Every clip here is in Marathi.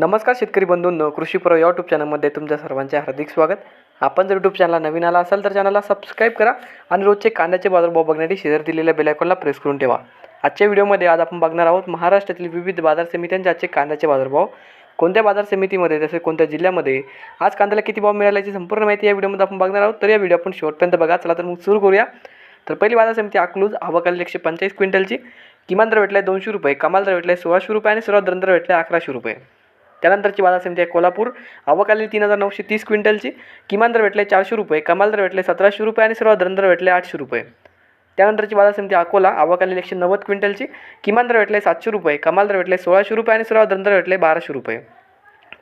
नमस्कार शेतकरी बंधूंनो कृषी प्रो या यूट्यूब चॅनलमध्ये तुमच्या सर्वांचे हार्दिक स्वागत. आपण जर यूट्यूब चॅनलला नवीन आला असाल तर चॅनलला सबस्क्राईब करा आणि रोजचे कांद्याचे बाजारभाव बघण्यासाठी शेजार दिलेल्या बेलायकॉनला प्रेस करून ठेवा. आजच्या व्हिडिओमध्ये आज आपण बघणार आहोत महाराष्ट्रातील विविध बाजार समित्यांचे आजचे कांद्याचे बाजारभाव कोणत्या बाजार समितीमध्ये तसेच कोणत्या जिल्ह्यामध्ये आज कांद्याला किती भाव मिळाला याची संपूर्ण माहिती या व्हिडिओमध्ये आपण बघणार आहोत. तर या व्हिडिओ आपण शेवटपर्यंत बघा. चला तर मग सुरू करूया. तर पहिली बाजार समिती अकलूज आवकाली एकशे पंचेचाळीस क्विंटलची. किमान दर भेटला आहे दोनशे रुपये कमाल दर भेटला आहे सोळाशे रुपये आणि सर्वात दर भेटला आहे अकराशे रुपये. त्यानंतरची बाजार समिती आहे कोल्हापूर. आवकाली तीन हजार नऊशे तीस क्विंटलची. किमान दर भेटले चारशे रुपये कमाल दर भेटले सतराशे रुपये आणि सर्वात दर भेटले आठशे रुपये. त्यानंतरची बाजार समिती अकोला आवकाली एकशे नव्वद क्विंटलची. किमान दर भेटले सातशे रुपये कमाल दर भेटले सोळाशे रुपये आणि सर्वात दर भेटले बाराशे रुपये.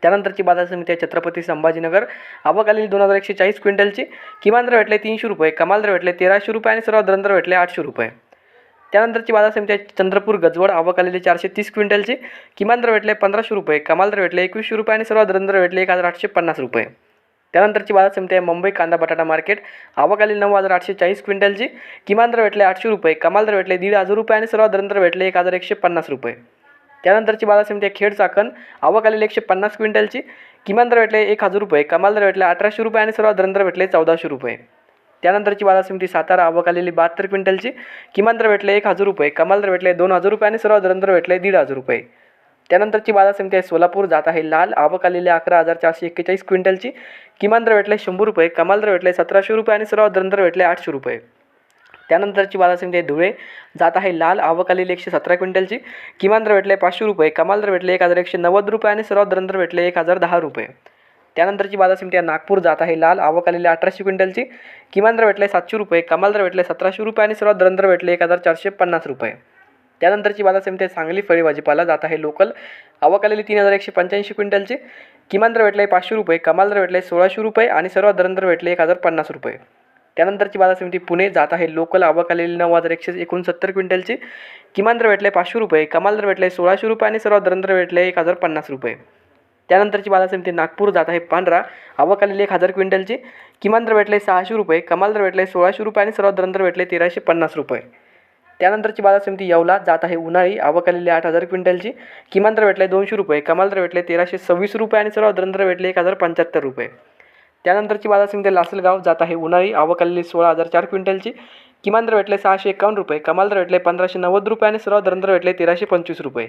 त्यानंतरची बाजार समिती आहे छत्रपती संभाजीनगर. आवकाली दोन हजार एकशे चाळीस क्विंटलची. किमान दर भेटले तीनशे रुपये कमाल दर भेटले तेराशे रुपये आणि सर्वात दर भेटले आठशे रुपये. त्यानंतरची बाजार समिती आहे चंद्रपूर गजवड आवक आलेली चारशे तीस क्विंटलची. किमान दर भेटले पंधराशे रुपये कमाल दर भेटले एकवीसशे रुपये आणि सर्वात दर भेटले एक हजार आठशे पन्नास रुपये. त्यानंतरची बाजार समिती आहे मुंबई कांदा बटाटा मार्केट. आवक आलेली नऊ हजार आठशे चाळीस क्विंटलची. किमान दर भेटले आठशे रुपये कमाल दर भेटले दीड हजार रुपये आणि सर्वात दर भेटले एक हजार एकशे पन्नास रुपये. त्यानंतरची बाजार समिती आहे खेड चाकण. आवक आलेली एकशे पन्नास क्विंटलची. किमान दर भेटले एक हजार रुपये कमाल दर भेटले अठराशे रुपये आणि सर्वात दर भेटले चौदाशे रुपये. त्यानंतरची बाजार समिती सातारा आवक आलेली बहात्तर क्विंटलची. किमान दर भेटले एक हजार रुपये कमाल दर भेटले दोन हजार रुपये आणि सर्व दर भेटले दीड हजार रुपये. त्यानंतरची बाजार समिती आहे सोलापूर जात आहे लाल. आवक आलेली अकरा हजार चारशे एक्केचाळीस क्विंटलची. किमान दर भेटले शंभर रुपये कमाल दर भेटले सतराशे रुपये आणि सर्व दर भेटले आठशे रुपये. त्यानंतरची बाजार समिती आहे धुळे जात आहे लाल. आवक आलेली एकशे सतरा क्विंटलची. किमान दर भेटले पाचशे रुपये कमाल दर भेटले एक हजार एकशे नव्वद रुपये आणि सर्वात दर भेटले एक हजार दहा रुपये. त्यानंतरची बाजार समिती आहे नागपूर जात आहे. लाल आवक आलेली अठराशे क्विंटलची. किमान दर भेटले सातशे रुपये. कमाल दर भेटले सतराशे रुपये आणि सर्वात दरंदर भेटले एक हजार चारशे पन्नास रुपये. त्यानंतरची बाजार समिती आहे सांगली फळी भाजीपाला जात आहे लोकल. आवक आलेली तीन हजार एकशे पंच्याऐंशी क्विंटलची. किमान दर भेटले पाचशे रुपये. कमाल दर भेटले सोळाशे रुपये आणि सर्वात दरंदर भेटले एक हजार पन्नास रुपये. त्यानंतरची बाजार समिती पुणे जात आहे. लोकल आवक आलेली नऊ हजार एकशे एकोणसत्तर क्विंटलची. किमान दर भेटले पाचशे रुपये. कमाल दर भेटले सोळाशे रुपये आणि सर्वात दरंदर भेटले एक हजार पन्नास रुपये. त्यानंतरची बाजार समिती नागपूर जात आहे. पांढरा. आवक आलेली एक हजार क्विंटलची. किमान दर भेटले सहाशे रुपये. कमाल दर भेटले सोळाशे रुपये आणि सर्वात दर भेटले तेराशे पन्नास रुपये. त्यानंतरची बाजार समिती येवला जात आहे उन्हाळी. आवक आलेली आठ हजार क्विंटलची. किमान दर भेटले दोनशे रुपये. कमाल दर भेटले तेराशे सव्वीस रुपये आणि सर्वात दर भेटले एक हजार पंच्याहत्तर रुपये. त्यानंतरची बाजार समिती लासलगाव जात आहे उन्हाळी. आवक आलेली सोळा हजार चार क्विंटलची. किमान दर भेटले सहाशे एकावन्न रुपये. कमाल दर भेटले पंधराशे नव्वद रुपये आणि सर्वात दर भेटले तेराशे पंचवीस रुपये.